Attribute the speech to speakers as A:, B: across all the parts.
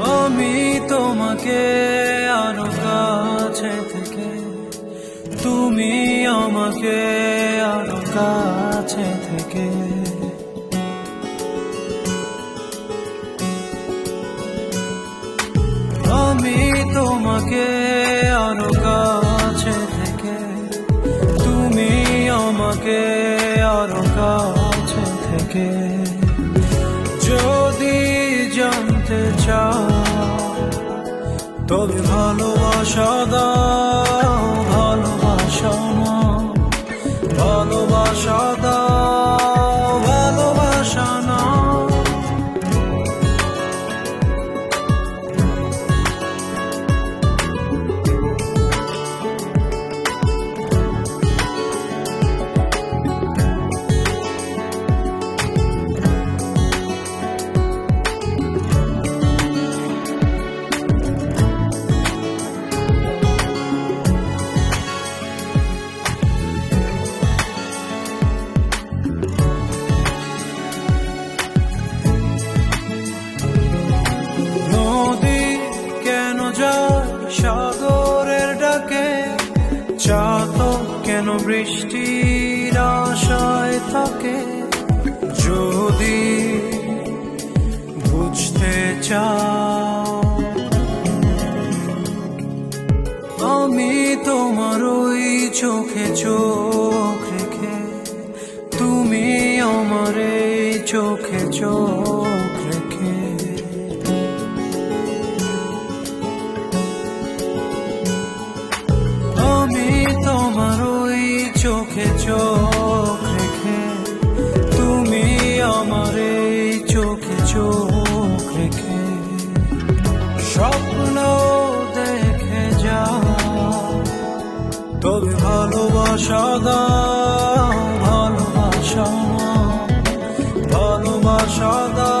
A: আমি তোমাকে আরও কাছে থেকে, তুমি আমাকে আরও কাছে থেকে। আমি তোমাকে আরও কাছে থেকে, তুমি আমাকে আরও কাছে থেকে। তবে ভালোবাসা দাও ভালোবাসা ভালোবাসা সাগরের ডাকে, চাতক কেন বৃষ্টির আশায় থাকে? যদি বুঝতে চাও, আমি তোমার ওই চোখে চোখ রেখে, তুমি আমার এই চোখে চোখ চোখে, চোখ রেখে, তুমি আমার এই চোখে, চোখ রেখে, স্বপ্ন দেখে যাও। তবে ভালোবাসা দাও ভালোবাসা ভালোবাসা দাও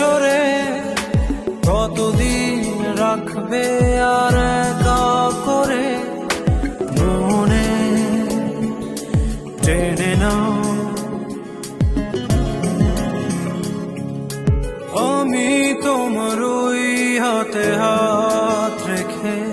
A: সরে কতদিন রাখবে আর একা করে মনে? টেনে না আমি তোমার ওই হাতে হাত রেখে